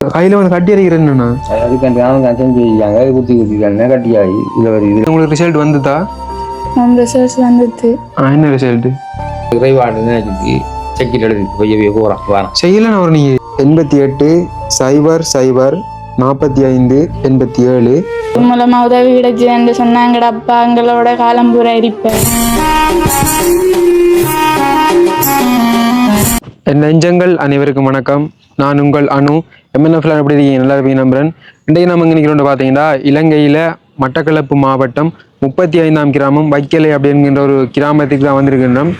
கையில் வந்து கட்டி அடிக்கிறேன்னா அதுக்கு அந்த அவங்க செஞ்சு வைக்காங்க குத்தி குத்திக்காங்க கட்டியாகி இதில் ஒரு இது. உங்களுக்கு ரிசல்ட் வந்துதா? அந்த ரிசல்ட்ஸ் வந்துட்டு ஆ, என்ன ரிசல்ட்டு குறைபாடு நினைச்சிட்டு செக்கில் எழுதி போய் போகிறான் வரான். செய்யலாம் அவர் நீங்கள் எண்பத்தி எட்டு சைபர் சைபர் நாற்பத்தி ஐந்து எண்பத்தி ஏழு. மூலமா உதவி கிடைச்சதுன்னு சொன்னாங்கடா அப்பா எங்களோட காலம் பூரா இருப்பேன் என் நெஞ்சங்கள் அனைவருக்கும் வணக்கம். நான் உங்கள் அனு. எம்என்எஃப்ல எப்படி இருக்கீங்க? நல்லா இருப்பீங்க நம்புறேன் இன்றைக்கு நம்ம இங்கே நிற்கிறோம் பார்த்தீங்கன்னா இலங்கையில் மட்டக்களப்பு மாவட்டம் முப்பத்தி ஐந்தாம் கிராமம் வைக்கலை அப்படிங்கிற ஒரு கிராமத்துக்கு தான் வந்திருக்கின்றோம்.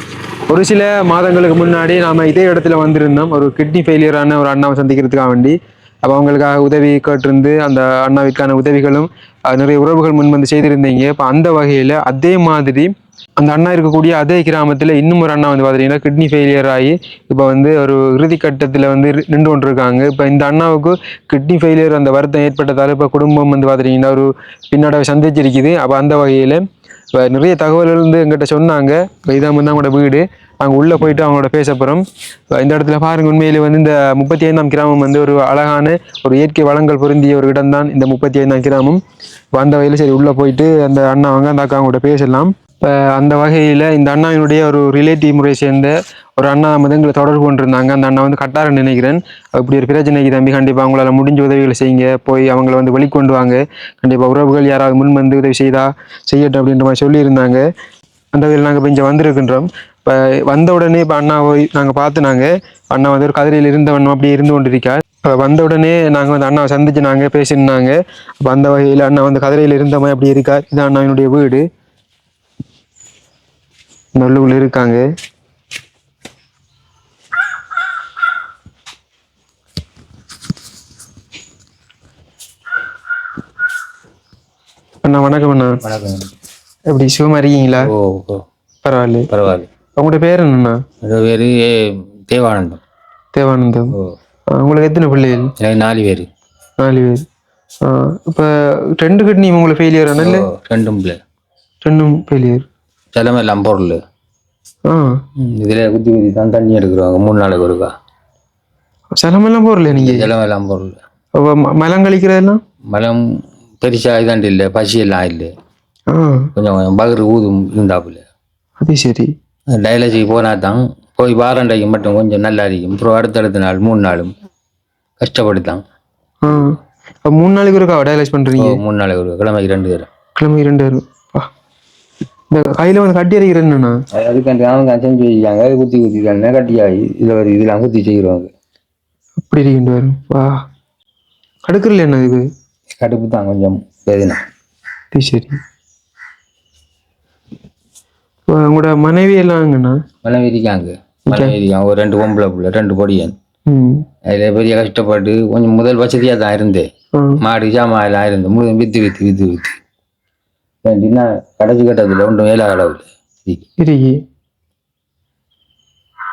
ஒரு சில மாதங்களுக்கு முன்னாடி நாம் இதே இடத்துல வந்திருந்தோம். ஒரு கிட்னி ஃபெயிலியரான ஒரு அண்ணாவை சந்திக்கிறதுக்காக வேண்டி. அப்போ அவங்களுக்காக உதவி கேட்டிருந்து அந்த அண்ணாவிற்கான உதவிகளும் நிறைய உறவுகள் முன் வந்து செய்திருந்தீங்க. இப்போ அந்த வகையில் அதே மாதிரி அந்த அண்ணா இருக்கக்கூடிய அதே கிராமத்தில் இன்னும் ஒரு அண்ணா வந்து பார்த்தீங்கன்னா கிட்னி ஃபெயிலியர் ஆகி இப்போ வந்து ஒரு இறுதி கட்டத்தில் வந்து நின்று கொண்டிருக்காங்க இப்போ இந்த அண்ணாவுக்கு கிட்னி ஃபெயிலியர் அந்த வருத்தம் ஏற்பட்டதால் இப்போ குடும்பம் வந்து பார்த்துட்டிங்கன்னா ஒரு பின்னடைவை சந்திச்சிருக்குது. அப்போ அந்த வகையில் இப்போ நிறைய தகவல்கள் வந்து எங்கிட்ட சொன்னாங்க. இப்போ இதான் வந்து அவங்களோட வீடு. அங்கே உள்ளே போயிட்டு அவங்களோட பேச போகிறோம் இந்த இடத்துல பாருங்கள் உண்மையிலே வந்து இந்த முப்பத்தி ஐந்தாம் கிராமம் வந்து ஒரு அழகான ஒரு இயற்கை வளங்கள் பொருந்திய ஒரு இடம்தான் இந்த முப்பத்தி ஐந்தாம் கிராமம் வந்த வகையில் சரி உள்ளே போயிட்டு அந்த அண்ணா வாங்க அந்த அக்கா அவங்கள்ட்ட பேசலாம். இப்போ அந்த வகையில் இந்த அண்ணாவினுடைய ஒரு ரிலேட்டிவ் முறையை சேர்ந்த ஒரு அண்ணா வந்து எங்களை தொடர்பு கொண்டிருந்தாங்க. அந்த அண்ணா வந்து கட்டாரம் நினைக்கிறேன். அப்படி ஒரு பிரச்சனைக்கு தம்பி. கண்டிப்பாக அவங்களால முடிஞ்ச உதவிகளை செய்யுங்க. போய் அவங்கள வந்து வெளிக்கொண்டு வாங்க. கண்டிப்பாக உறவுகள் யாராவது முன் வந்து உதவி செய்தா செய்யட்டும் அப்படின்ற மாதிரி சொல்லியிருந்தாங்க. அந்த வகையில் நாங்கள் இப்போ இங்கே வந்திருக்கின்றோம். இப்போ வந்த உடனே இப்போ அண்ணா போய் நாங்கள் பார்த்து நாங்கள் அண்ணா வந்து ஒரு கதிரையில் இருந்தவண்ணம் அப்படியே இருந்து கொண்டிருக்கார். இப்போ வந்த உடனே நாங்கள் வந்து அண்ணாவை சந்திச்சு நாங்கள் பேசியிருந்தாங்க அப்போ அந்த வகையில் அண்ணா வந்து கதிரையில் இருந்தவன் அப்படி இருக்கார். இது அண்ணாவினுடைய வீடு. நல்லூரில் இருக்காங்க. அண்ணா வணக்கம் அண்ணா. வணக்கம். எப்படி சுகமா இருக்கீங்களா? ஓ ஓ. பரவாயில்ல. பரவாயில்ல. உங்களோட பேர் என்னண்ணா? என்னோட பேர் தேவானந்தம். தேவானந்தம். ஓ. ஆ, உங்களுக்கு எத்தனை பிள்ளைகள்? எனக்கு நாலு பேர். நாலு பேர். இப்போ ரெண்டு கிட்னி உங்களுக்கு ஃபெயிலியர் ஆனல்ல ரெண்டும் பிள்ளை. ரெண்டும் ஃபெயிலியர் செலமெல்லாம் பொருள். இதில் குத்தி குத்தி தான் தண்ணி எடுக்கிறோங்க மூணு நாளைக்கு ஒருக்கா. சிலமெல்லாம் போறல நீங்க? செலமெல்லாம் பொருள். மலம் கழிக்கிறதெல்லாம்? மலம் பெருசாக இதாண்டு இல்லை பசியெல்லாம் இல்லை. ஆ. கொஞ்சம் கொஞ்சம் பகிர் ஊதும் இருந்தாப்புல. அது சரி. டயாலிசிஸ் போனால் தான் போய் வாரண்டைக்கு மட்டும் கொஞ்சம் நல்லா இருக்கும். அப்புறம் அடுத்தடுத்த நாள் மூணு நாளும் கஷ்டப்படுத்தான் மூணு நாளைக்கு ஒருக்கா டயலைஸ் பண்றீங்க? மூணு நாளைக்கு ஒரு கிழமைக்கு ரெண்டு பேரும் கிழமை ரெண்டு வரும் வா. இந்த கையில வந்து கட்டி அடிக்கிற என்னண்ணா? அதுக்கு அவங்க செஞ்சு வைக்காங்க குத்தி குத்தி தானே. கட்டியாகி இதில் ஒரு இதெல்லாம் குத்தி செய்கிறவங்க அப்படி இருக்கின்ற வரும் வா. கடுக்கல என்ன இது? கடுப்பு தான் கொஞ்சம் வேதனை. அது சரி. உங்களோட மனைவி எல்லாங்கண்ணா மனம் இருக்காங்க. மனம் இருக்காங்க. ஒரு ரெண்டு பொம்பளை பிள்ளை ரெண்டு பொடியன். அதில் பெரிய கஷ்டப்பட்டு கொஞ்சம் முதல் வசதியாக தான் இருந்தேன். மாடு ஜாமான் எல்லாம் இருந்தேன் முழுதும் வித்து வித்து வித்து வித்து. ஏன்டின்னா கடைசி கட்டத்தில் ஒன்றும் வேலை கடவுள்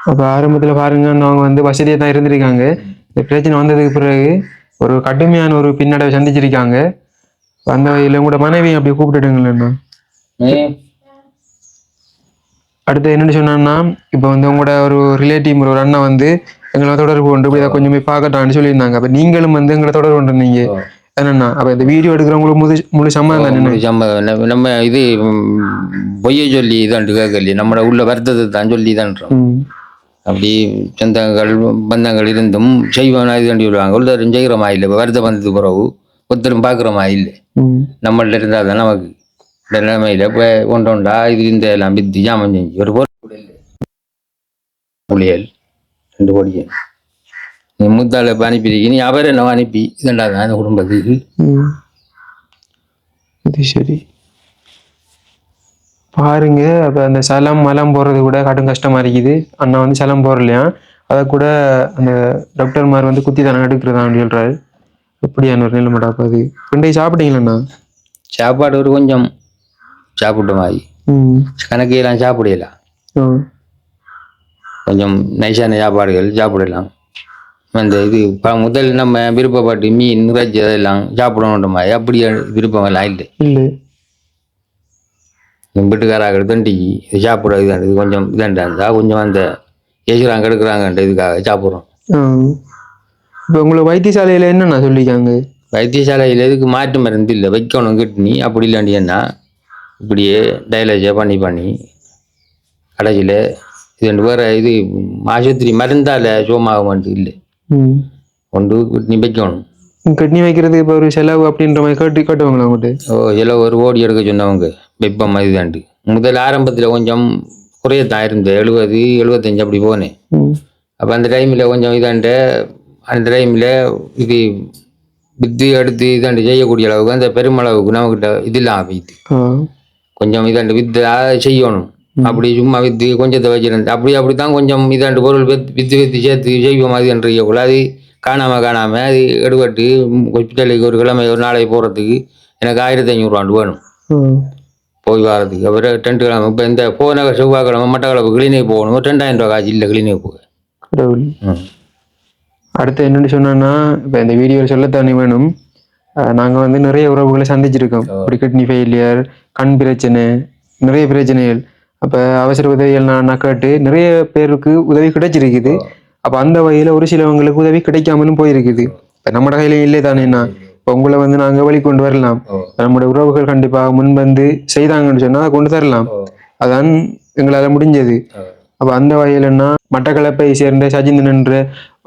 அப்போ ஆரம்பத்தில் பாருங்க அவங்க வந்து வசதியாக தான் இருந்திருக்காங்க. இந்த பிரச்சனை வந்ததுக்கு பிறகு ஒரு கடுமையான ஒரு பின்னடைவை சந்திச்சிருக்காங்க. அந்த வகையில் உங்களோட மனைவி அப்படி கூப்பிட்டுடுங்களேண்ணா அடுத்து என்னன்னு சொன்னான்னா இப்போ வந்து உங்களோட ஒரு ரிலேட்டிவ் ஒரு அண்ணா வந்து எங்களை தொடர்பு கொண்டு இப்படி கொஞ்சம் போய் பார்க்கட்டான்னு சொல்லியிருந்தாங்க. அப்போ நீங்களும் வந்து எங்களை தொடர்பு கொண்டிருந்தீங்க என்னண்ணா அப்போ இந்த வீடியோ எடுக்கிறவங்களுக்கு முழு முழு சம்மதம் தானே நம்ம நம்ம- இது பொய்யை சொல்லி இதாண்டு கேட்கலையே. நம்மளோட உள்ள வருத்தத்தை தான் சொல்லி தான்றோம் அப்படி சொந்தங்கள் பந்தங்கள் இருந்தும் செய்வோம் இது கண்டி விடுவாங்க உள்ளரும் செய்கிறோமா இல்லை? வருத்தம் வந்தது பிறகு ஒருத்தரும் பார்க்குறோமா இல்லை? நம்மள்ட்ட இருந்தால் தான் நமக்கு இந்த நிலைமையில் இப்போ ஒன்று ஒன்றா இது இந்த எல்லாம் வித்து ஜாமம் செஞ்சு ஒரு பொருள் புள்ளியல் ரெண்டு பொடியல் நீ மூத்தாள் இப்போ அனுப்பியிருக்கீங்க நீ அவரை நம்ம அனுப்பி. இதண்டா தான் குடும்பத்துக்கு. அது சரி. பாருங்க அப்போ அந்த சலம் மலம் போடுறது கூட கடும் கஷ்டமா இருக்குது. அண்ணா வந்து சலம் போடலையா? அதை கூட அந்த டாக்டர்மார் வந்து குத்தி தானே எடுக்கிறதான்னு சொல்றாரு. எப்படியான ஒரு அப்போ அது? ரெண்டையும் சாப்பிட்டீங்களாண்ணா சாப்பாடு ஒரு கொஞ்சம் சாப்பிட்ட மாதிரி. ம். கணக்கையெல்லாம் சாப்பிடலாம் கொஞ்சம் நைஸான சாப்பாடுகள் சாப்பிடலாம். அந்த இது முதல் நம்ம விருப்பப்பட்டு மீன் இறைச்சி அதெல்லாம் சாப்பிடணுன்ற மாதிரி அப்படி விருப்பம் எல்லாம் இல்லை. வீட்டுக்காராக்கள் தண்டிக்கு இது சாப்பிட இது இது கொஞ்சம் இதாண்டா இருந்தால் கொஞ்சம் அந்த ஏசுறாங்க எடுக்கிறாங்கன்ற இதுக்காக சாப்பிட்றோம். இப்போ உங்களுக்கு வைத்தியசாலையில் என்னென்ன சொல்லிக்காங்க வைத்தியசாலையில் எதுக்கு மாற்று மருந்து இல்லை? வைக்கணும் கிட்னி அப்படி இல்லாண்டியன்னா இப்படியே டயலஜை பண்ணி பண்ணி கடைசியில் இது ரெண்டு வேறு இது ஆஸ்பத்திரி மருந்தால் சுகமாக இல்லை. கொண்டு கிட்னி வைக்கணும் கிட்னி வைக்கிறதுக்கு இப்போ ஒரு செலவு அப்படின்ற மாதிரி கேட்டு கேட்டுவாங்களா உங்கள்கிட்ட ஓ இதில் ஒரு ஓடி எடுக்க சொன்னவங்க வெப்பம் இதுதாண்டு முதல் ஆரம்பத்தில் கொஞ்சம் குறையத்தான் இருந்தது எழுபது எழுபத்தஞ்சு அப்படி போனேன். அப்போ அந்த டைமில் கொஞ்சம் இதாண்ட அந்த டைமில் இது வித்து எடுத்து இதாண்டு செய்யக்கூடிய அளவுக்கு அந்த பெருமளவுக்கு நம்மக்கிட்ட இதெல்லாம் ஆ. கொஞ்சம் இதாண்டு வித்து செய்யணும். அப்படி சும்மா வித்து கொஞ்சத்தை வச்சிருந்து அப்படி அப்படி தான் கொஞ்சம் இதாண்டு பொருள் வித்து வித்து சேர்த்து செய்வோம் அது என்று செய்யக்கூடாது அது காணாமல் காணாமல் அது எடுபட்டு ஹாஸ்பிட்டலுக்கு ஒரு கிழமை ஒரு நாளைக்கு போகிறதுக்கு எனக்கு ஆயிரத்தி ஐநூறுவாண்டு வேணும். போய் வரதுக்கு அப்புறம் டென்ட் கிழமை இப்போ இந்த போன செவ்வாய்க்கிழமை மட்டக்கிழமை கிளினிக் போகணும். ஒரு ரெண்டாயிரம் ரூபா காசு இல்லை கிளினிக் போக. அடுத்து என்னன்னு சொன்னோன்னா இப்போ இந்த வீடியோவில் சொல்லத்தானே வேணும். நாங்கள் வந்து நிறைய உறவுகளை சந்திச்சிருக்கோம். இப்படி கிட்னி ஃபெயிலியர் கண் பிரச்சனை நிறைய பிரச்சனைகள். அப்போ அவசர உதவிகள் நான் நான் கேட்டு நிறைய பேருக்கு உதவி கிடைச்சிருக்குது. அப்போ அந்த வகையில் ஒரு சிலவங்களுக்கு உதவி கிடைக்காமலும் போயிருக்குது. இப்போ நம்ம கையில இல்லை தானேண்ணா இப்போ உங்களை வந்து நாங்கள் வழி கொண்டு வரலாம். நம்முடைய உறவுகள் கண்டிப்பாக முன் வந்து செய்தாங்கன்னு சொன்னால் கொண்டு தரலாம். அதான் எங்களால் முடிஞ்சது. அப்போ அந்த வகையிலன்னா மட்டக்களப்பை சேர்ந்த சஜிந்தன் என்ற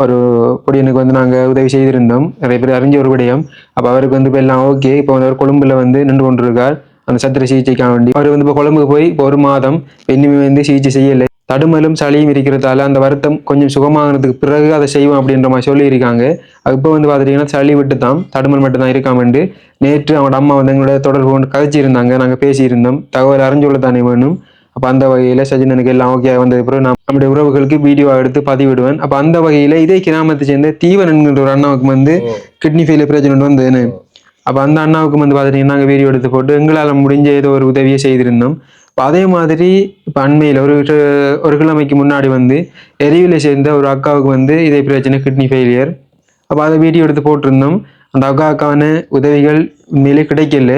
ஒரு பொடியனுக்கு வந்து நாங்கள் உதவி செய்திருந்தோம். நிறைய பேர் அறிஞ்ச ஒரு விடயம். அப்போ அவருக்கு வந்து இப்போ எல்லாம் ஓகே இப்போ வந்து அவர் கொழும்புல வந்து நின்று கொண்டிருக்கார். அந்த சத்திர சிகிச்சைக்காக வேண்டி. அவர் வந்து இப்போ கொழும்புக்கு போய் இப்போ ஒரு மாதம் இன்னுமே வந்து சிகிச்சை செய்யலை. தடுமலும் சளியும் இருக்கிறதால அந்த வருத்தம் கொஞ்சம் சுகமாகிறதுக்கு பிறகு அதை செய்வோம் அப்படின்ற மாதிரி சொல்லியிருக்காங்க. இப்போ வந்து பார்த்துட்டிங்கன்னா சளி விட்டு தான் தடுமல் மட்டும் தான் இருக்காமண்டு நேற்று அவனோட அம்மா வந்து எங்களோட தொடர்பு கொண்டு கதைச்சிருந்தாங்க. நாங்கள் பேசியிருந்தோம். தகவல் அறிஞ்சுள்ள தானே வேணும். அப்போ அந்த வகையில் சஜினனுக்கு எல்லாம் ஓகே வந்தது பிறகு நான் நம்முடைய உறவுகளுக்கு வீடியோ எடுத்து பதிவிடுவேன். அப்போ அந்த வகையில் இதே கிராமத்தை சேர்ந்த தீவன் என்கின்ற ஒரு அண்ணாவுக்கு வந்து கிட்னி ஃபெயிலியர் பிரச்சனை வந்ததுன்னு. அப்போ அந்த அண்ணாவுக்கு வந்து பார்த்துட்டிங்கன்னா நாங்கள் வீடியோ எடுத்து போட்டு எங்களால் முடிஞ்ச ஏதோ ஒரு உதவியை செய்திருந்தோம். இப்போ அதே மாதிரி இப்போ அண்மையில் ஒரு ஒரு கிழமைக்கு முன்னாடி வந்து எரிவில் சேர்ந்த ஒரு அக்காவுக்கு வந்து இதே பிரச்சனை கிட்னி ஃபெயிலியர் அப்போ அதை வீடியோ எடுத்து போட்டிருந்தோம். அந்த அக்காவுக்கான உதவிகள் உண்மையிலே கிடைக்கல.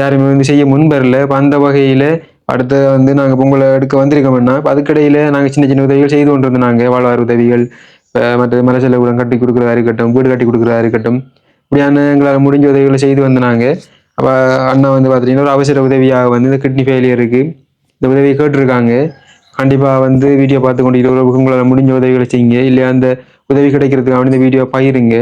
யாருமே வந்து செய்ய முன் வரல இப்போ அந்த வகையில் அடுத்து வந்து நாங்கள் பொங்கலை எடுக்க வந்திருக்கோம்னா இப்போ அதுக்கிடையில் நாங்கள் சின்ன சின்ன உதவிகள் செய்து கொண்டு நாங்கள் வாழ்வார் உதவிகள் இப்போ மற்ற மலை செலவுடன் கட்டி கொடுக்குறதா இருக்கட்டும் வீடு கட்டி கொடுக்குறதா இருக்கட்டும். இப்படியான எங்களால் முடிஞ்ச உதவிகளை செய்து வந்தாங்க. அப்போ அண்ணா வந்து பார்த்தீங்கன்னா ஒரு அவசர உதவியாக வந்து இந்த கிட்னி ஃபெயிலியருக்கு இந்த உதவியை கேட்டிருக்காங்க. கண்டிப்பாக வந்து வீடியோ பார்த்து கொண்டு உங்களால் முடிஞ்ச உதவிகளை செய்யுங்க. இல்லை அந்த உதவி கிடைக்கிறதுக்காக இந்த வீடியோ பயிருங்க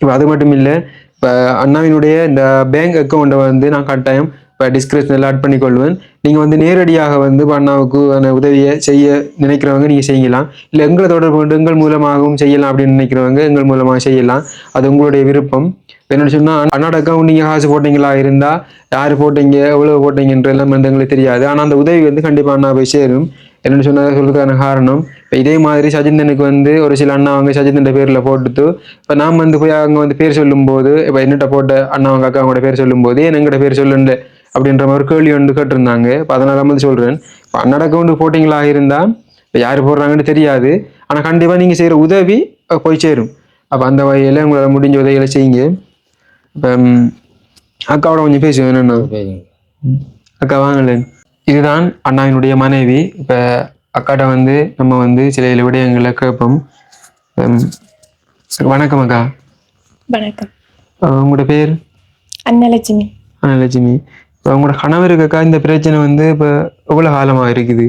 இப்போ அது மட்டும் இல்லை இப்போ அண்ணாவினுடைய இந்த பேங்க் அக்கௌண்ட்டை வந்து நான் கட்டாயம் இப்போ டிஸ்கிரிப்ஷனில் ஆட் பண்ணிக்கொள்வேன். நீங்கள் வந்து நேரடியாக வந்து பண்ணாவுக்கு அந்த உதவியை செய்ய நினைக்கிறவங்க நீங்கள் செய்யலாம். இல்லை எங்களை தொடர்பு கொண்டு எங்கள் மூலமாகவும் செய்யலாம் அப்படின்னு நினைக்கிறவங்க எங்கள் மூலமாக செய்யலாம். அது உங்களுடைய விருப்பம். என்னென்னு சொன்னால் அண்ணாட அக்கௌண்ட் நீங்கள் காசு போட்டீங்களா? இருந்தால் யார் போட்டீங்க? எவ்வளோ போட்டீங்கன்ற எல்லாம் வந்து எங்களுக்கு தெரியாது. ஆனால் அந்த உதவி வந்து கண்டிப்பாக அண்ணா போய் சேரும். என்னென்னு சொன்னால் சொல்கிறதுக்கான காரணம். இப்போ இதே மாதிரி சஜிந்தனுக்கு வந்து ஒரு சில அண்ணா அவங்க சஜிந்தன் பேரில் போட்டுட்டு இப்போ நாம் வந்து போய் அவங்க வந்து பேர் சொல்லும்போது இப்போ என்னட்ட போட்ட அண்ணா அவங்க அக்கா அவங்களோட பேர் சொல்லும்போது ஏன் எங்கள்கிட்ட பேர் சொல்லுன்னு அப்படின்ற மாதிரி ஒரு கேள்வி வந்து கேட்டிருந்தாங்க. இப்போ அதனால வந்து சொல்கிறேன் இப்போ அண்ணாட அக்கௌண்ட் போட்டிங்களா இருந்தால் இப்போ யார் போடுறாங்கன்னு தெரியாது. ஆனால் கண்டிப்பாக நீங்கள் செய்கிற உதவி போய் சேரும். அப்போ அந்த வகையில் உங்களால் முடிஞ்ச உதவிகளை செய்யுங்க. இப்போ அக்காவோட கொஞ்சம் பேசுவேன் என்னென்னா? அக்கா வாங்கலேன் இதுதான் அண்ணாவினுடைய மனைவி. இப்போ அக்காட்ட வந்து நம்ம வந்து சில சில விடயங்களை கேட்போம். வணக்கம் அக்கா. வணக்கம். உங்களோட பேர்? அன்னலட்சுமி. லட்சுமி இப்போ உங்களோட கணவருக்கு இந்த பிரச்சனை வந்து இப்போ எவ்வளோ காலமாக இருக்குது?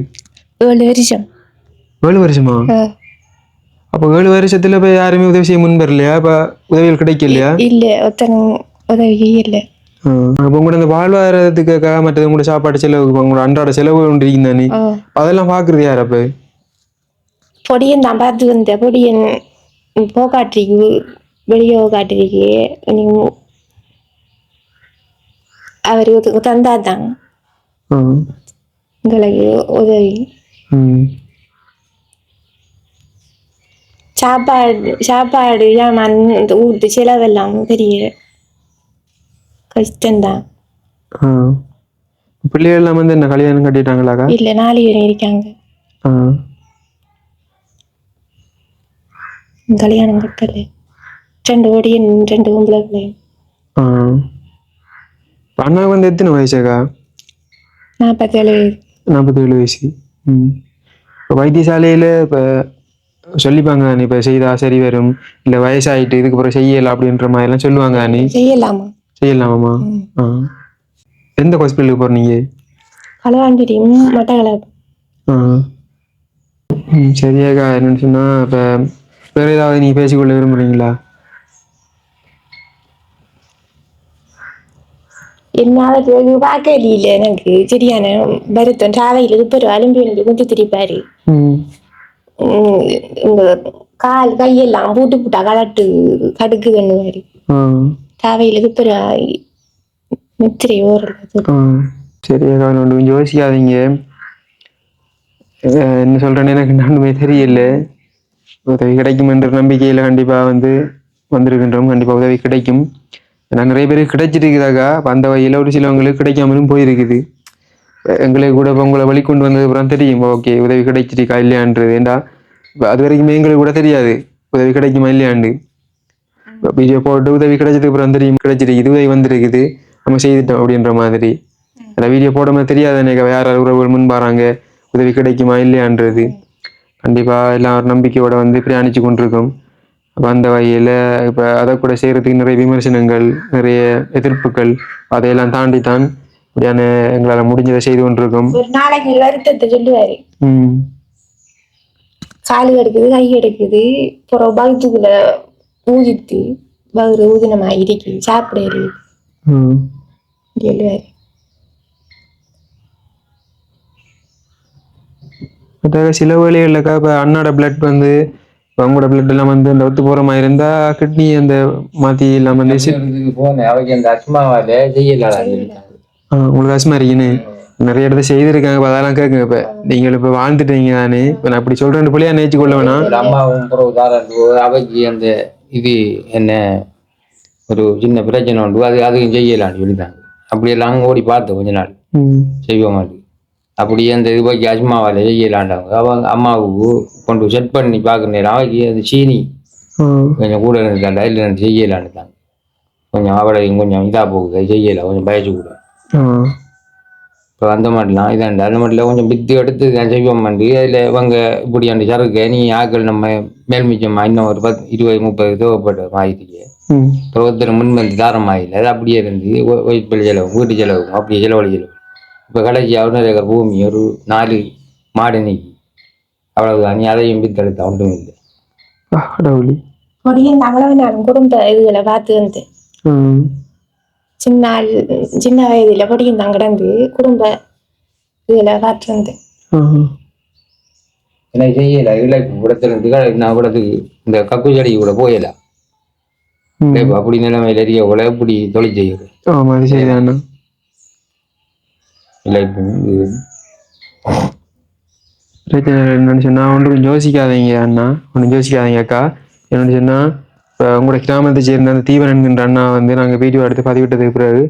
ஏழு வருஷம். ஏழு வருஷமா? அப்போ ஏழு வருஷத்துல இப்போ யாருமே உதவி செய்ய முன் வரலையா? இப்போ உதவிகள் கிடைக்கலையா? இல்ல ஒருத்தன் உதவி இல்லை. அப்போ உங்களோட இந்த வாழ்வாதாரத்துக்காக மற்றது உங்களோட சாப்பாடு செலவு உங்களோட அன்றாட செலவு ஒன்று தானே அதெல்லாம் பார்க்குறது யார் அப்போ? பொடியன் தான் பார்த்து வந்த பொடியன் போகாட்டிக்கு வெளியே போகாட்டிக்கு நீங்க அவருக்கு தந்தாதான் ம் எங்களுக்கு உதவி சாப்பாடு சாப்பாடு ஜாமான் வீட்டு செலவெல்லாம் பெரிய கஷ்டம்தான் பிள்ளைகள் எல்லாம் வந்து என்ன கல்யாணம் கட்டிட்டாங்களாக்கா இல்லை நாலு பேர் இருக்காங்க கல்யாணம் கட்டல ரெண்டு பொடியன் ரெண்டு பொம்பளை பிள்ளைங்க அண்ணாவுக்கு வந்து எத்தனை வயசுக்கா நாற்பத்தேழு நாற்பத்தேழு வயசு ம் இப்போ வைத்தியசாலையில் இப்போ சொல்லிப்பாங்க தானே இப்போ செய்தா சரி வரும் இல்லை வயசாயிட்டு இதுக்கு அப்புறம் செய்யலாம் அப்படின்ற மாதிரிலாம் சொல்லுவாங்க தானே செய்யலாமா செய்யலாமாம்மா ஆ எந்த ஹாஸ்பிட்டலுக்கு போகிறீங்க களவாண்டிடி மட்டக்களப்பு ஆ ம் சரியாக்கா என்னன்னு சொன்னால் இப்போ வேறு ஏதாவது நீங்கள் பேசிக்கொள்ள விரும்புகிறீங்களா என்னால இது பார்க்க இல்லை எனக்கு சரியான வருத்தம் இப்போ ஒரு அலும்பி வந்து குத்தி திரிப்பாரு கால் கையெல்லாம் பூட்டு பூட்டா கலட்டு கடுக்குதுன்னு மாதிரி ஆ டிராவையில் இப்போ நித்திரை ஓடுறது ஆ சரியாக்கா ஒன்று யோசிக்காதீங்க என்ன சொல்கிறேன்னு எனக்கு நானுமே தெரியல உதவி கிடைக்கும் என்ற நம்பிக்கையில் கண்டிப்பாக வந்து வந்திருக்கின்றோம் கண்டிப்பாக உதவி கிடைக்கும் ஏன்னா நிறைய பேருக்கு கிடைச்சிருக்குதாக்கா அந்த வகையில் ஒரு சிலவங்களுக்கு கிடைக்காமலும் போயிருக்குது. எங்களை எங்களுக்கு கூட இப்போ உங்களை வழி கொண்டு வந்தது அப்புறம் தெரியும் ஓகே உதவி கிடைச்சிருக்கா இல்லையான்றது. ஏண்டா அது வரைக்குமே எங்களுக்கு கூட தெரியாது உதவி கிடைக்குமா இல்லையாண்டு வீடியோ போட்டு உதவி கிடைச்சதுக்கு அப்புறம் தெரியும் கிடைச்சிருக்கு உதவி வந்திருக்குது நம்ம செய்துட்டோம் அப்படின்ற மாதிரி. அந்த வீடியோ போடாமல் தெரியாது எனக்கு வேற யார் உறவுகள் முன்பாராங்க உதவி கிடைக்குமா இல்லையான்றது. கண்டிப்பாக எல்லாம் ஒரு நம்பிக்கையோட வந்து பிரயாணிச்சு கொண்டிருக்கோம். அந்த வகையில் இப்போ அதை கூட செய்கிறதுக்கு நிறைய விமர்சனங்கள் நிறைய எதிர்ப்புகள் அதையெல்லாம் தாண்டி தான் இப்படியான எங்களால் முடிஞ்சதை செய்து கொண்டிருக்கோம். ஒரு நாளைக்கு வருத்தத்தை சொல்லுவாரு. ம். காலு எடுக்குது கை எடுக்குது அப்புறம் பகுத்துக்குள்ள ஊதித்து பகுரு ஊதினமா இருக்கு சாப்பிட இருக்கு ம். சொல்லுவாரு. அதாக சில வேலைகளுக்கா இப்போ அண்ணாட பிளட் வந்து அவங்களோட பிளட் எல்லாம் வந்து அந்த ஒத்து போகிற மாதிரி இருந்தால் கிட்னி அந்த செய்யலாம் ஆ, உங்களுக்கு அசுமா இருக்குன்னு. நிறைய இடத்த செய்திருக்காங்க அதெல்லாம் கேட்குங்க இப்போ. நீங்கள் இப்போ வாழ்ந்துட்டீங்க தானே இப்போ நான் அப்படி சொல்கிறேன் பிள்ளையா நேச்சு கொள்ள வேணாம். அவைக்கு அந்த இது என்ன ஒரு சின்ன பிரச்சனை உண்டு. அது அதுவும் செய்யலான்னு சொல்லிட்டாங்க. அப்படியெல்லாம் ஓடி பார்த்தேன் கொஞ்ச நாள். செய்வோம் அது. அப்படியே அந்த இது போய் அஜ்மாவால் செய்யலாண்டாங்க அவங்க அம்மாவுக்கு கொண்டு செட் பண்ணி பார்க்குற நேரம் அவைக்கு அந்த சீனி கொஞ்சம் கூட இருந்தாண்டா இல்லை செய்யலான்னுட்டாங்க. கொஞ்சம் அவளையும் கொஞ்சம் இதாக போகுது செய்யலை கொஞ்சம் பயச்சு கூட. இப்போ அந்த மாதிரிலாம் இதாண்டா அந்த மாதிரிலாம் கொஞ்சம் பித்து எடுத்து நான் செய்வோம் பண்ணி அதில் இவங்க இப்படி அந்த சரக்கு நீ ஆக்கள் நம்ம மேல் மிச்சம் இன்னும் ஒரு பத்து இருபது முப்பது தேவைப்பட்ட மாயிருக்கு ம். இப்போ ஒருத்தர் முன் வந்து தாரம் ஆயில அது அப்படியே இருந்து ஒயிட் செலவு வீட்டு செலவு அப்படியே செலவழி செலவு இப்போ கடைசி அவனர் ஏக்கர் பூமி ஒரு நாலு மாடு நீக்கி. அவ்வளவுதான் நீ அதையும் பித்தெடுத்த ஒன்றும் இல்லை. கடவுளே. முடியும் அவ்வளவு நாளும் குடும்ப இதுகளை பார்த்து வந்து சின்ன சின்ன வயதுல பொடியும் தான் கிடந்து குடும்ப இதுகளை பார்த்து வந்து. எனக்கு செய்யலை? இழைப்பு கூடத்திலிருந்து நான் கூடத்துக்கு இந்த கக்கு செடி கூட போயலாம் அப்படி நிலைமையில இருக்க கூட இப்படி தொழில் செய்யுது ஆமாம் அது சரிதாண்ணா இழைப்பு இது பிரச்சனை இல்லை. என்னன்னு சொன்னால் ஒன்றும் யோசிக்காதீங்க அண்ணா. ஒன்றும் யோசிக்காதீங்க அக்கா. என்னன்னு சொன்னால் இப்போ உங்களோட கிராமத்தை சேர்ந்த அந்த தீவன் என்கின்ற அண்ணா வந்து நாங்கள் வீடியோ எடுத்து பதிவிட்டதுக்கு பிறகு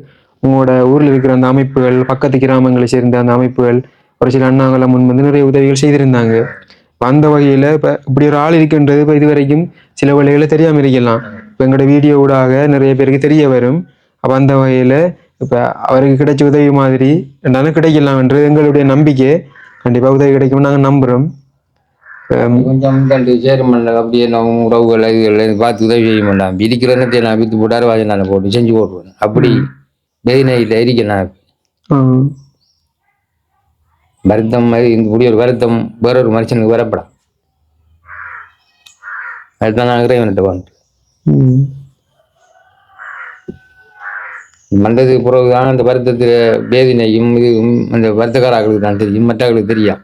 உங்களோட ஊரில் இருக்கிற அந்த அமைப்புகள் பக்கத்து கிராமங்களை சேர்ந்த அந்த அமைப்புகள் ஒரு சில அண்ணாங்களாம் முன் வந்து நிறைய உதவிகள் செய்திருந்தாங்க. அந்த வகையில் இப்போ இப்படி ஒரு ஆள் இருக்கின்றது இப்போ இது வரைக்கும் சில வழிகளை தெரியாமல் இருக்கலாம். இப்போ எங்களோட வீடியோ ஊடாக நிறைய பேருக்கு தெரிய வரும். அப்போ அந்த வகையில் இப்போ அவருக்கு கிடைச்ச உதவி மாதிரி ரெண்டாலும் கிடைக்கலாம்ன்றது எங்களுடைய நம்பிக்கை. கண்டிப்பாக உதவி கிடைக்கும்னு நாங்கள் நம்புகிறோம் கொஞ்சம் கண்டு சேர்மன்ல அப்படியே நம்ம உறவுகள் இதுகள் பார்த்து உதவி செய்ய மாட்டான் இருக்கிற நான் வித்து போட்டாரு வாஜி நான் போட்டு செஞ்சு போட்டுருவேன் அப்படி வெதினையில் இருக்க நான். வருத்தம் மாதிரி இந்த இப்படி ஒரு வருத்தம் வேற ஒரு மனுஷனுக்கு வரப்படாம் அதுதான் நான் இறைவன்கிட்ட வந்துட்டு மண்டதுக்கு பிறகுதான் அந்த வருத்தத்தில் வேதனையும் இதுவும் அந்த வருத்தக்காரர்களுக்கு தான் தெரியும். மற்றவர்களுக்கு தெரியும்.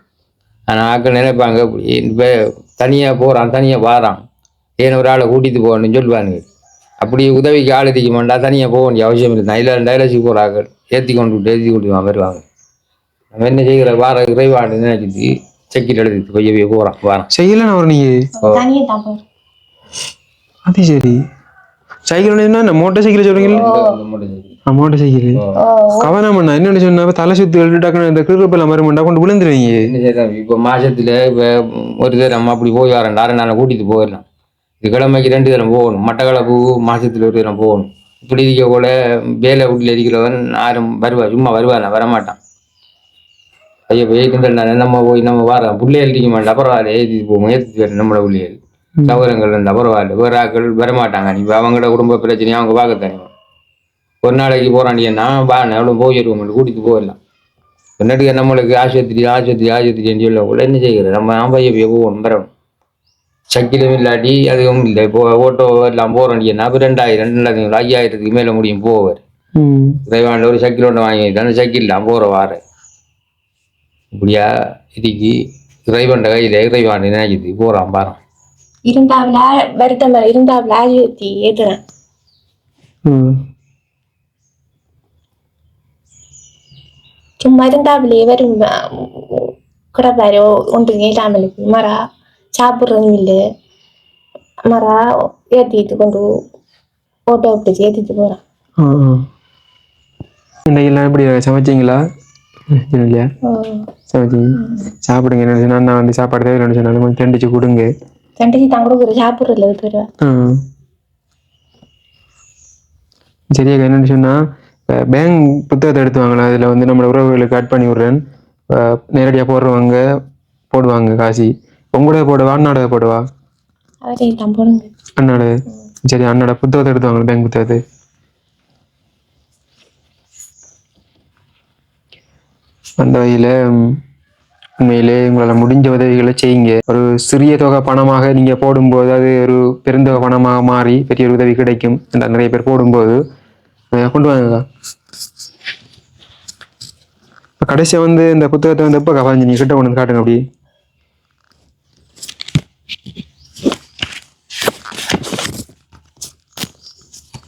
ஆனால் ஆக்கள் நினைப்பாங்க இப்போ தனியாக போகிறான் தனியாக வாரான். ஏன் ஒரு ஆளை கூட்டிட்டு போகணும்னு சொல்லுவானுங்க. அப்படி உதவிக்கு ஆள் எதிக்க மாட்டா தனியாக போக வேண்டிய அவசியம் இல்லை. இல்லை டைலஸுக்கு போகிறார்கள் ஏற்றி கொண்டு விட்டு ஏற்றி கொண்டு வருவாங்க. நம்ம என்ன செய்கிற வார இறைவாடு நினைச்சிட்டு செக்கில் எழுதிட்டு போய் போகிறான் வாரான். செய்யலண்ணா ஒரு நீங்கள் தான் அது சரி. சைக்கிள் என்ன மோட்டார் சைக்கிள் சொல்றீங்களா ஆ மோட்டார் சைக்கிள். கவனம் பண்ணா என்னன்னு சொன்னா தலை சுத்தி டக்குனு இந்த கிருப்பெல்லாம் மறுமண்டா கொண்டு விழுந்துருவீங்க என்ன இப்போ மாசத்துல இப்போ ஒரு தரம் அப்படி போய் வரேன். ஆறு நாளை கூட்டிட்டு போயிடலாம் இது கிழமைக்கு ரெண்டு தரம் போகணும். மட்டக்களப்பு மாசத்துல ஒரு தரம் போகணும். இப்படி இருக்க கூட வேலை வீட்டில் இருக்கிறவன் யாரும் வருவா சும்மா வருவான் வரமாட்டான். ஐயோ ஏற்றுந்தானே நம்ம போய் நம்ம வரோம் பிள்ளைகள் இருக்க மாட்டோம் அப்புறம் அதை ஏற்றி போவோம் ஏற்றி வரணும் நம்மளோட பிள்ளைகள். சௌகரங்கள் இருந்தால் பரவாயில்ல. வேற ஆட்கள் வரமாட்டாங்க. நீ அவங்களோட குடும்ப பிரச்சனையை அவங்க பார்க்கத்தானே ஒரு நாளைக்கு போறாண்டியன்னா வாங்க எவ்வளோ போயிடுவோம் கூட்டிட்டு போயிடலாம். பின்னாடி நம்மளுக்கு ஆஸ்பத்திரி ஆஸ்பத்திரி ஆஸ்பத்திரின்னு சொல்ல கூட என்ன செய்கிறது நம்ம நான் பைய போய் போகணும் வரணும் சக்கிலும் இல்லாட்டி அதுவும் இல்லை. இப்போ ஓட்டோ எல்லாம் போறோண்டியன்னா அப்போ ரெண்டாயிரம் ரெண்டாயிரத்தி ஐயாயிரத்துக்கு மேலே முடியும் போவார். ம். இறைவாண்ட ஒரு சைக்கிள் ஒன்று வாங்கி அந்த சைக்கிள்லாம் போகிற வார. இப்படியா இதுக்கு இறைவன்ட கையில் இறைவாண்டு நினைக்குது. போகிறான் பாரம் இருந்தாவில வருத்தம் இருந்தாவில ஏத்துறேன். ம் சும்மா இருந்தாவிலே வரும் கிடப்பாரு ஒன்று இல்லாமலுக்கு மரா சாப்பிட்றதும் இல்லை மரா ஏற்றிட்டு கொண்டு ஓட்டோ பிடிச்சி ஏற்றிட்டு போகிறான் ஆ ஆ இன்னைக்கு எல்லாம் எப்படி சமைச்சிங்களா இல்லையா சமைச்சிங்க சாப்பிடுங்க என்ன சொன்னா நான் வந்து சாப்பாடு தேவையில்லைன்னு சொன்னாலும் கொஞ்சம் தண்டிச்சு கொடுங்க தண்டிச்சு தான் கொடுக்குற சாப்பிட்றதுல சரியா என்னன்னு சொன்னா பேங்க் புத்தகத்தை எடுத்து வாங்கலாம் அதில் வந்து நம்மளோட உறவுகளுக்கு கட் பண்ணி விட்றேன். நேரடியாக போடுறவங்க போடுவாங்க காசி. உங்களோட போடவா அண்ணாட போடவா? அண்ணாட சரி அண்ணாட புத்தகத்தை எடுத்து வாங்கலாம் பேங்க் புத்தகத்தை. அந்த வகையில் உண்மையிலே உங்களால் முடிஞ்ச உதவிகளை செய்யுங்க. ஒரு சிறிய தொகை பணமாக நீங்கள் போடும்போது அது ஒரு பெருந்தொகை பணமாக மாறி பெரிய ஒரு உதவி கிடைக்கும். நிறைய பேர் போடும்போது கொண்டு வாங்க கடைசியாக வந்து இந்த புத்தகத்தை வந்து எப்போ கவாஞ்சி நீங்கள் கிட்ட கொண்டு வந்து காட்டுங்க அப்படி.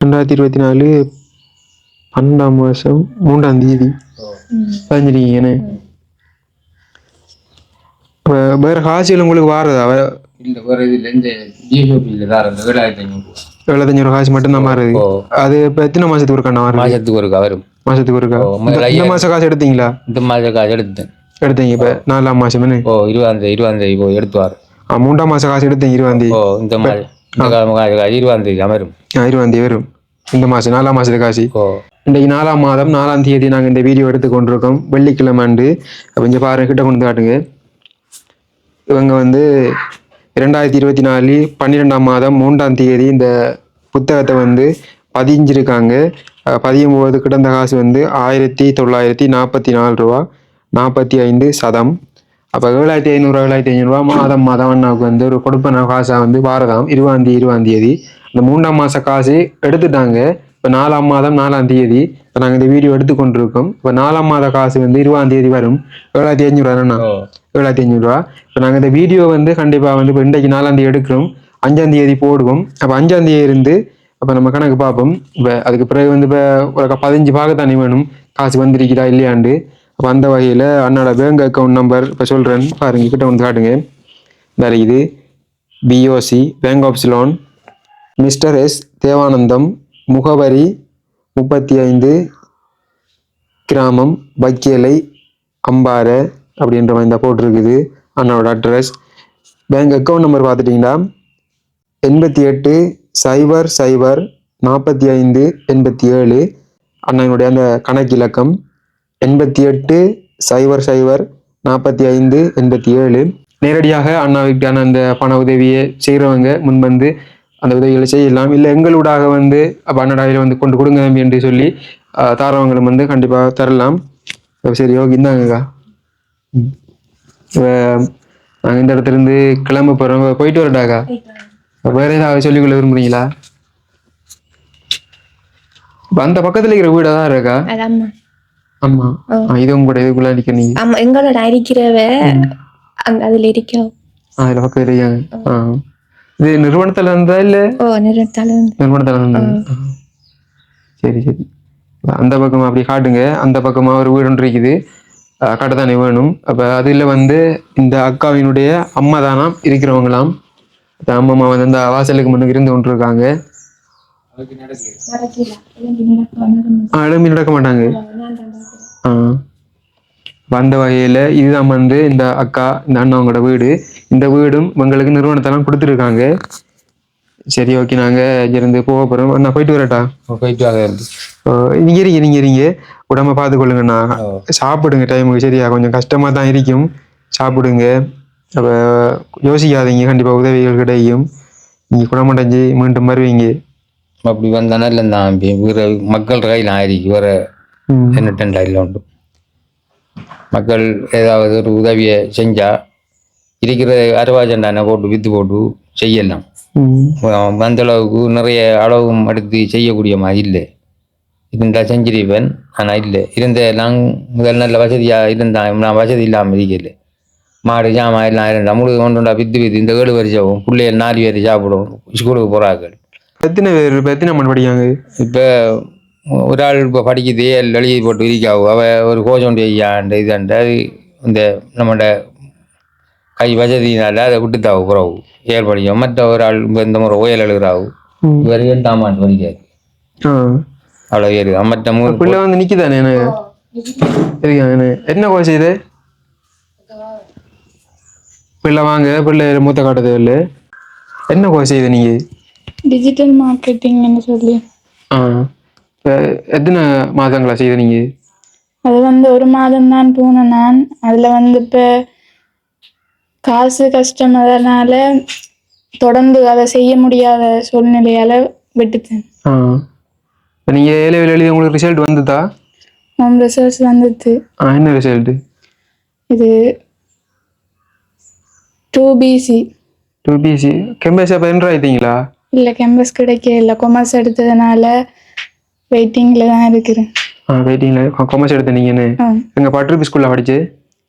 ரெண்டாயிரத்தி இருபத்தி நாலு பன்னெண்டாம் வருஷம் மூன்றாம் தேதி. பதிஞ்சிருக்கீங்கன்னு இப்போ வேறு காசியில் உங்களுக்கு வாரதா? இல்லை வேறு இதில் இந்த ஜிஎஸ்ஓபியில் தான் இருந்தது ஏழாயிரத்தி ஐநூறு. எழுபத்தஞ்சு காசு மட்டும்தான் மாறுது ஓ அது இப்போ எத்தனை மாசத்துக்கு ஒரு கண்ணா வருது மாதத்துக்கு ஒரு வரும் மாசத்துக்கு ஒருக்கா இந்த-. மாசம் காசு எடுத்தீங்களா இந்த மாத காசு எடுத்தேன் எடுத்தீங்க இப்போ நாலாம் மாசம் என்ன ஓ இருபதாந்தேதி இருபதாந்தேதி இப்போ எடுத்துவார் மூன்றாம் மாசம் காசு எடுத்தீங்க இருபதாந்தேதி ஓ இந்த மாதிரி காசு இருபதாந்தேதி அமரும் ஆ, இருபதாந்தேதி வரும் இந்த மாசம் நாலாம் மாசத்து காசு இன்றைக்கு நாலாம் மாதம் நாலாம் தேதி நாங்கள் இந்த வீடியோ எடுத்து கொண்டிருக்கோம் வெள்ளிக்கிழமை அன்று கொஞ்சம் பாருங்க கிட்ட கொண்டு காட்டுங்க இவங்க வந்து இரண்டாயிரத்தி இருபத்தி நாலு பன்னிரெண்டாம் மாதம் மூன்றாம் தேதி இந்த புத்தகத்தை வந்து பதிஞ்சிருக்காங்க. பதியும் போது கிடந்த காசு வந்து ஆயிரத்தி தொள்ளாயிரத்தி நாற்பத்தி நாலு ரூபா நாற்பத்தி ஐந்து சதம். அப்போ ஏழாயிரத்தி ஐநூறு ஏழாயிரத்தி ஐநூறுரூவா மாதம் மாதம் அண்ணாவுக்கு வந்து ஒரு கொடுப்பன காசாக வந்து வாரதாம் இருபதாம் தேதி இருபதாம் தேதி. அந்த மூன்றாம் மாத காசு எடுத்துட்டாங்க. இப்போ நாலாம் மாதம் நாலாம் தேதி. இப்போ நாங்கள் இந்த வீடியோ எடுத்துக்கொண்டிருக்கோம். இப்போ நாலாம் மாத காசு வந்து இருபதாம் தேதி வரும். ஏழாயிரத்தி ஐநூறுரூவா ஏழாயிரத்தி ஐநூறுரூவா இப்போ நாங்கள் இந்த வீடியோ வந்து கண்டிப்பாக வந்து இப்போ இன்றைக்கு நாலாம் தேதி எடுக்கிறோம். அஞ்சாம் தேதி போடுவோம். அப்போ அஞ்சாம் தேதி இருந்து அப்போ நம்ம கணக்கு பார்ப்போம். இப்போ அதுக்கு பிறகு வந்து இப்போ ஒரு பதினஞ்சு பாக தண்ணி வேணும். காசு வந்திருக்கிறா இல்லையாண்டு. அப்போ அந்த வகையில் அண்ணோட பேங்க் அக்கௌண்ட் நம்பர் இப்போ சொல்கிறேன் பாருங்க கிட்ட வந்து காட்டுங்க. வேற இது BOC bank of Ceylon mister S Devanandam முகவரி முப்பத்தி ஐந்து கிராமம் வக்கேலை அம்பாறை அப்படின்ற மாதிரி தான் போட்டிருக்குது அண்ணனோட அட்ரஸ் பேங்க் அக்கௌண்ட் நம்பர் பார்த்துட்டிங்கன்னா எண்பத்தி எட்டு சைபர் சைபர் நாற்பத்தி ஐந்து எண்பத்தி ஏழு. அண்ணனுடைய அந்த கணக்கு இலக்கம். எண்பத்தி எட்டு சைபர் சைபர் நாற்பத்தி ஐந்து எண்பத்தி ஏழு. நேரடியாக அண்ணாவுக்கான அந்த பண உதவியை செய்கிறவங்க முன்வந்து அந்த உதவிகளை செய்யலாம். இல்லை எங்களூடாக வந்து அப்போ அண்ணடாவில் வந்து கொண்டு கொடுங்க என்று சொல்லி தாரவங்களும் வந்து கண்டிப்பாக தரலாம். சரி ஓகே இந்தாங்கக்கா. நாங்கள் இந்த இடத்துல இருந்து கிளம்ப போகிறோம் போயிட்டு வரட்டாக்கா வேற ஏதாவது சொல்லிக்கொள்ள விரும்புறீங்களா? அந்த பக்கத்துல இருக்கிற வீடா தான் இருக்கா ஆமா. இது உங்களோட இதுக்குள்ள நிக்க நீங்க. ஆமா எங்களோட அரிக்கிறவ அங்க அதுல இருக்கோம் அதுல பக்கத்துல இருக்காங்க. இது நிறுவனத்துல இருந்தா இல்ல? ஓ நிறுவனத்துல இருந்தா. ஆ. சரி சரி. அந்த பக்கமா அப்படி காட்டுங்க. அந்த பக்கமா ஒரு வீடு ஒன்று இருக்குது. கடைதானே வேணும் அப்போ அதில் வந்து இந்த அக்காவினுடைய அம்மா தானாம் இருக்கிறவங்களாம். அந்த அம்மா வந்து அந்த வாசலுக்கு முன்னுக்கு இருந்து கொண்டு இருக்காங்க ஆ, எழும்பி நடக்க மாட்டாங்க. ஆ. வந்த வகையில் இதுதான் வந்து இந்த அக்கா இந்த அண்ணவங்களோட வீடு. இந்த வீடும் இவங்களுக்கு நிறுவனத்தெல்லாம் கொடுத்துருக்காங்க. சரி ஓகே நாங்கள் இருந்து போக போகிறோம் நான் போயிட்டு வரட்டா போயிட்டு வாங்க இருந்து. நீங்க இருங்க நீங்க இருங்க. உடம்ப பார்த்துக்கொள்ளுங்கண்ணா சாப்பிடுங்க டைமுக்கு சரியா? கொஞ்சம் கஷ்டமா தான் இருக்கும். சாப்பிடுங்க. அப்போ யோசிக்காதீங்க. கண்டிப்பா உதவிகள் கிடைக்கும் நீங்க குணமடைஞ்சு மீண்டும் வருவீங்க. அப்படி வந்தானே இல்லை தான் மக்கள் கையில் ஆயிருக்கு. ம். என்ன டெண்டாயில் உண்டு? மக்கள் ஏதாவது ஒரு உதவியை செஞ்சா இருக்கிற அறுவாஜண்டான போட்டு வித்து போட்டு செய்யலாம் ம். அந்த அளவுக்கு நிறைய அளவும் எடுத்து செய்யக்கூடிய மாதிரி இல்லை. இருந்தா செஞ்சிருப்பேன் ஆனால் இல்லை. இருந்த நான் முதல் நல்ல வசதியாக இருந்தான் நான் வசதி இல்லாமல் இருக்கல. மாடு ஜாமான் எல்லாம் இருந்தா முழு ஒன்றுண்டா வித்து வித்து இந்த ஏழு வருஷம் பிள்ளைகள் நாலு பேர் சாப்பிடும் ஸ்கூலுக்கு போகிறார்கள் எத்தனை பேர் இப்போ எத்தனை அம்மன் படிக்காங்க இப்போ ஒரு ஆள் இப்போ படிக்குது எழுதி போட்டு இருக்காவு அவ ஒரு கோஜம் ஐயாண்டு இதாண்டு அது இந்த நம்மளோட கை வசதினால அதை விட்டுத்தாவு புறவு. ஏழு படிக்கும் மற்ற ஒரு ஆள் இந்த முறை ஓயல் எழுதுறாவு ம். இவர் எட்டாம் ஆண்டு படிக்காது அவ்வளோ ஏறு. மற்ற மூணு பிள்ளை வந்து நிக்குதானே என்ன என்ன கோர்ஸ் இது பிள்ளை வாங்க பிள்ளை மூத்த காட்டுறது இல்லை என்ன கோர்ஸ் இது நீங்க டிஜிட்டல் மார்க்கெட்டிங்னு சொல்லி. ஆ. எத்தனை மாதங்களா செய்த நீங்க அது வந்து ஒரு மாதம் தான் போனேன் நான். அதில் வந்து இப்போ காசு கஷ்டம் அதனால தொடர்ந்து அதை செய்ய முடியாத சூழ்நிலையால் விட்டுட்டேன். ஆ. இப்போ நீங்கள் ஏழை எழுதி உங்களுக்கு ரிசல்ட் வந்துதா? ஹோம் ரிசல்ட்ஸ் வந்துச்சு ஆ என்ன ரிசல்ட்டு இது டூ பிசி டூ பிசி கெம்பேஸ் அப்போ என்ட்ரு ஆயிட்டீங்களா? இல்லை கேம்பஸ் கிடைக்க இல்லை. கொமர்ஸ் எடுத்ததுனால வெயிட்டிங்கில் தான் இருக்கிறேன். ஆ வெயிட்டிங்கில் காமர்ஸ் எடுத்த நீங்கன்னு ஆ. எங்கள் பட்ரிபி ஸ்கூலில் படிச்சு?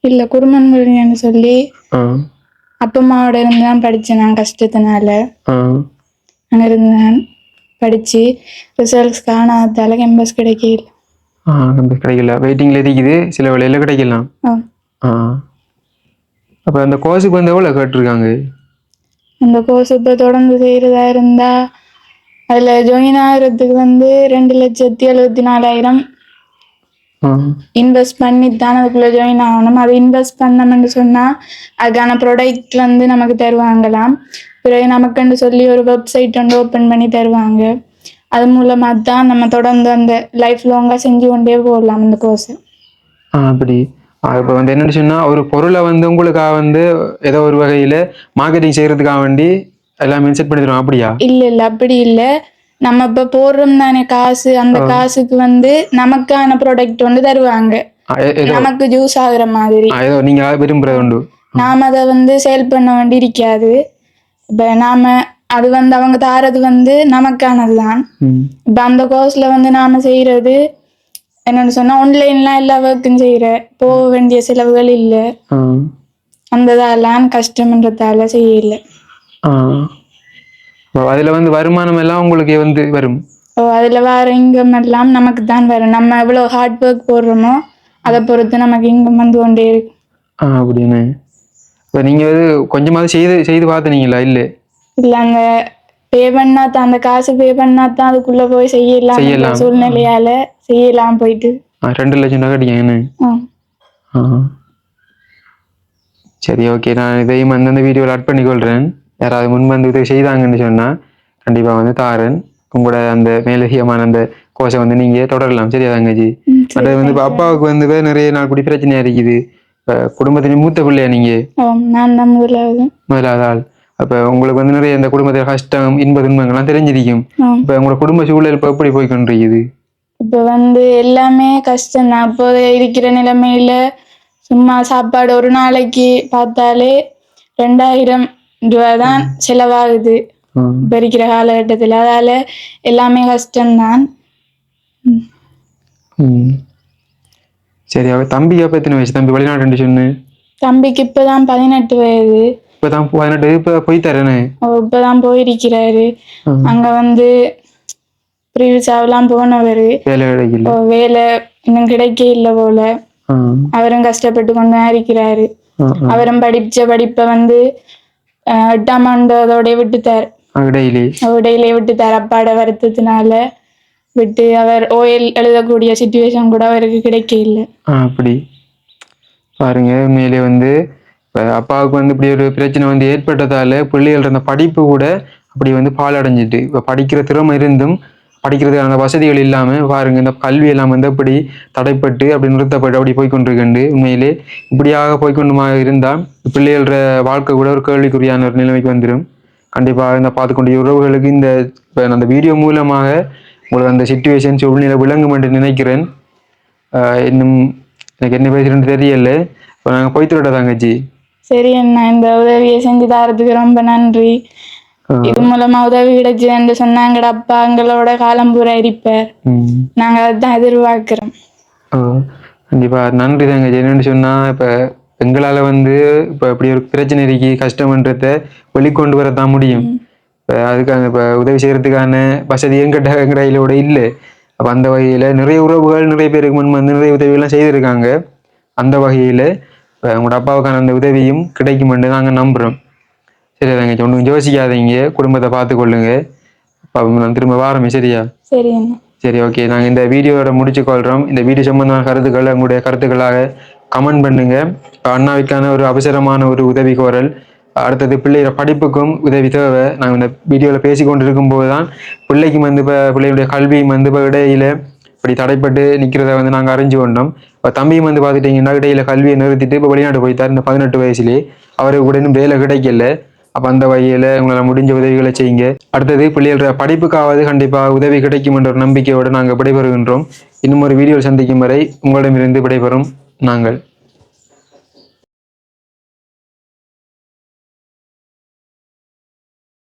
இல்லை குருமன்மொழின்னு சொல்லி ஆ. அப்பா அம்மாவோட இருந்து தான் படித்தேன் நான் கஷ்டத்தினால. அங்கே இருந்து நான் படித்து ரிசல்ட்ஸ் காணாதால கேம்பஸ் கிடைக்கல. கெம்பஸ் கிடைக்கல. வெயிட்டிங்கில் இருக்குது சில வேலையில் கிடைக்கலாம். அப்போ அந்த கோர்ஸுக்கு வந்து எவ்வளோ கேட்டிருக்காங்க? அந்த கோர்ஸ் இப்போ தொடர்ந்து செய்கிறதா இருந்தால் அதில் ஜாயின் ஆகிறதுக்கு வந்து ரெண்டு லட்சத்தி எழுபத்தி நாலாயிரம் இன்வெஸ்ட் பண்ணி தான் அதுக்குள்ளே ஜாயின் ஆகணும். அது இன்வெஸ்ட் பண்ணோம்னு சொன்னால் அதுக்கான ப்ராடக்ட் வந்து நமக்கு தருவாங்களாம். பிறகு நமக்குன்னு சொல்லி ஒரு வெப்சைட் வந்து ஓப்பன் பண்ணி தருவாங்க. அது மூலமாக தான் நம்ம தொடர்ந்து அந்த லைஃப் லாங்காக செஞ்சு கொண்டே போகலாம் அந்த கோர்ஸை அப்படி. இப்போ வந்து என்னன்னு சொன்னால் ஒரு பொருளை வந்து உங்களுக்காக வந்து ஏதோ ஒரு வகையில் மார்க்கெட்டிங் செய்கிறதுக்காக வேண்டி எல்லாமே செட் பண்ணி தருவோம் அப்படியா? இல்ல இல்ல. அப்படி இல்ல. நம்ம இப்ப போடுறோம் தானே காசு அந்த காசுக்கு வந்து நமக்கான ப்ராடக்ட் வந்து தருவாங்க. நமக்கு ஜூஸ் ஆகுற மாதிரி. நீங்கள் விரும்புகிறது உண்டு. நாம அதை வந்து சேல் பண்ண வேண்டி இருக்காது. இப்ப நாம அது வந்து அவங்க தாரது வந்து நமக்கானதுதான். இப்ப அந்த கோர்ஸ்ல வந்து நாம செய்யறது என்னன்னு சொன்னா ஆன்லைன்லாம் எல்லா ஒர்க்கும் செய்யற போக வேண்டிய செலவுகள் இல்லை. அந்த இதெல்லாம் கஷ்டம்ன்றதால செய்யல. அதில் வந்து வருமானம் எல்லாம் உங்களுக்கு வந்து வரும். ஓ அதில் வர இன்கம் எல்லாம் நமக்கு தான் வரும். நம்ம எவ்வளோ ஹார்ட் ஒர்க் போடுறோமோ அதை பொறுத்து நமக்கு இன்கம் வந்து கொண்டே இருக்கு. ஆ இப்போ நீங்கள் வந்து கொஞ்சமாவது செய்து செய்து பார்த்துனீங்களா? இல்லை. இல்லை அந்த பே பண்ணா தான் அந்த காசு பே பண்ணா தான் அதுக்குள்ள போய் செய்யலாம் செய்யலாம். சூழ்நிலையால செய்யலாம் போயிட்டு. ரெண்டு லட்சம் ரூபா கட்டிக்கங்கன்னு ஆ. ஆ. சரி ஓகே. நான் இதையும் வந்து அந்த வீடியோவில் ஆட் பண்ணிக்கொள்கிறேன் யாராவது முன் வந்து இதை செய்தாங்கன்னு சொன்னால் கண்டிப்பாக வந்து தாரேன் உங்களோட அந்த மேலதிகமான அந்த கோஷை வந்து நீங்கள் தொடரலாம். சரியா தங்கச்சி. அது வந்து இப்போ அப்பாவுக்கு வந்து நிறைய நாள் கூடி பிரச்சனையாக இருக்குது. குடும்பத்தின் மூத்த பிள்ளையா நீங்கள் தான் முதலாவது. முதலாவது ஆள். அப்போ உங்களுக்கு வந்து நிறைய இந்த குடும்பத்தில் கஷ்டம் இன்ப துன்பங்கள்லாம் தெரிஞ்சிருக்கும். இப்போ உங்களோட குடும்ப சூழல் இப்போ எப்படி போய் கொண்டிருக்குது? இப்போ வந்து எல்லாமே கஷ்டம் தான். இப்போ இருக்கிற நிலைமையில சும்மா சாப்பாடு ஒரு நாளைக்கு பார்த்தாலே ரெண்டாயிரம் ரூபா தான் செலவாகுது. இப்போ இருக்கிற காலகட்டத்தில் அதால எல்லாமே கஷ்டம்தான். சரி அவ தம்பி அப்போ எத்தனை வயசு தம்பி வெளிநாட்டு சொன்னு? தம்பிக்கு இப்பதான் பதினெட்டு வயது. இப்போ தான் பதினெட்டு இப்போ போய் தரேனே இப்பதான் போயிருக்கிறாரு. அங்க வந்து ப்ரீவியஸாவெல்லாம் போனவர். வேலை இன்னும் கிடைக்க இல்லை போல. அவரும் கஷ்டப்பட்டு கொண்டு இருக்கிறாரு. அவரும் படிச்ச படிப்பை வந்து அதோட விட்டுட்டார் இடையிலே விட்டுட்டார் அப்பாட வருத்தத்தினால விட்டு அவர் ஓஎல் எழுதக்கூடிய சுச்சுவேஷன் கூட அவருக்கு கிடைக்க இல்லை அப்படி பாருங்க உண்மையிலே வந்து அப்பாவுக்கு வந்து இப்படி ஒரு பிரச்சனை வந்து ஏற்பட்டதால பிள்ளைகள் இருந்த படிப்பு கூட அப்படி வந்து பால் அடைஞ்சிட்டு இப்போ படிக்கிற திறமை இருந்தும் படிக்கிறதுக்கான வசதிகள் இல்லாமல் பாருங்க இந்த கல்வி எல்லாம் வந்து அப்படி தடைப்பட்டு அப்படி நிறுத்தப்பட்டு அப்படி போய்கொண்டிருக்கண்டு உண்மையிலே இப்படியாக போய்க்கொண்டுமா இருந்தால் பிள்ளைகளோட வாழ்க்கை கூட ஒரு கேள்விக்குரியான ஒரு நிலைமைக்கு வந்துடும் கண்டிப்பாக இந்த பார்த்துக்கொண்டிய உறவுகளுக்கு இந்த இப்போ அந்த வீடியோ மூலமாக உங்களுக்கு அந்த சுச்சுவேஷன் சூழ்நிலை விளங்கும் என்று நினைக்கிறேன். ஆஹ் இன்னும் எனக்கு என்ன பேசுறேன்னு தெரியல. இப்போ நாங்கள் போய்த்துட தங்கச்சி. சரி என்ன இந்த உதவியை செஞ்சு தரதுக்கு ரொம்ப நன்றி. இது மூலமா உதவி கிடைச்சதுன்னு சொன்னாங்கட அப்பா எங்களோட காலம் பூரா இருப்பார் நாங்க அதான் எதிர்பார்க்கிறோம். ஓ கண்டிப்பாக நன்றி தங்கச்சி. என்னென்னு சொன்னால் இப்போ எங்களால் வந்து இப்போ இப்படி ஒரு பிரச்சனை இருக்கு கஷ்டம்ன்றத வெளிக்கொண்டு வர தான் முடியும். இப்போ அதுக்கான இப்போ உதவி செய்கிறதுக்கான வசதி எங்கிட்ட எங்கள் கையிலோட இல்லை. அப்போ அந்த வகையில் நிறைய உறவுகள் நிறைய பேருக்கு முன் வந்து நிறைய உதவியெல்லாம் செய்திருக்காங்க. அந்த வகையில் இப்போ உங்களோட அப்பாவுக்கான அந்த உதவியும் கிடைக்குமென்று நாங்கள் நம்புகிறோம் சரி தங்கச்சி ஒன்றும் யோசிக்காதீங்க. குடும்பத்தை பார்த்துக்கொள்ளுங்க அப்போ நான் திரும்ப வாரமே சரியா? சரி சரி ஓகே. நாங்கள் இந்த வீடியோவோட முடிச்சுக்கொள்கிறோம் இந்த வீடியோ சம்பந்தமான கருத்துக்களை உங்களுடைய கருத்துக்களாக கமெண்ட் பண்ணுங்க. இப்ப அண்ணாவுக்கான ஒரு அவசரமான ஒரு உதவி கோரல். அடுத்தது பிள்ளையோட படிப்புக்கும் உதவி தேவை. நாங்கள் இந்த வீடியோவில் பேசி கொண்டு இருக்கும்போது தான் பிள்ளைக்கும் வந்து இப்போ பிள்ளையுடைய கல்வியும் வந்து இப்போ இடையில இப்படி தடைப்பட்டு நிற்கிறத வந்து நாங்கள் அறிஞ்சு கொண்டோம். இப்போ தம்பியும் வந்து பார்த்துட்டிங்கன்னா இடையில கல்வியை நிறுத்திட்டு இப்போ வெளிநாடு போயிட்டார் இந்த பதினெட்டு வயசுலேயே அவருக்கு கூட இன்னும் வேலை கிடைக்கல. அப்போ அந்த வகையில் உங்களால் முடிஞ்ச உதவிகளை செய்யுங்க. அடுத்தது பிள்ளைகளோட படிப்புக்காவது கண்டிப்பாக உதவி கிடைக்கும் என்ற ஒரு நம்பிக்கையோடு நாங்கள் விடைபெறுகின்றோம். இன்னும் ஒரு வீடியோ சந்திக்கும் வரை உங்களிடமிருந்து விடைபெறும் நாங்கள்.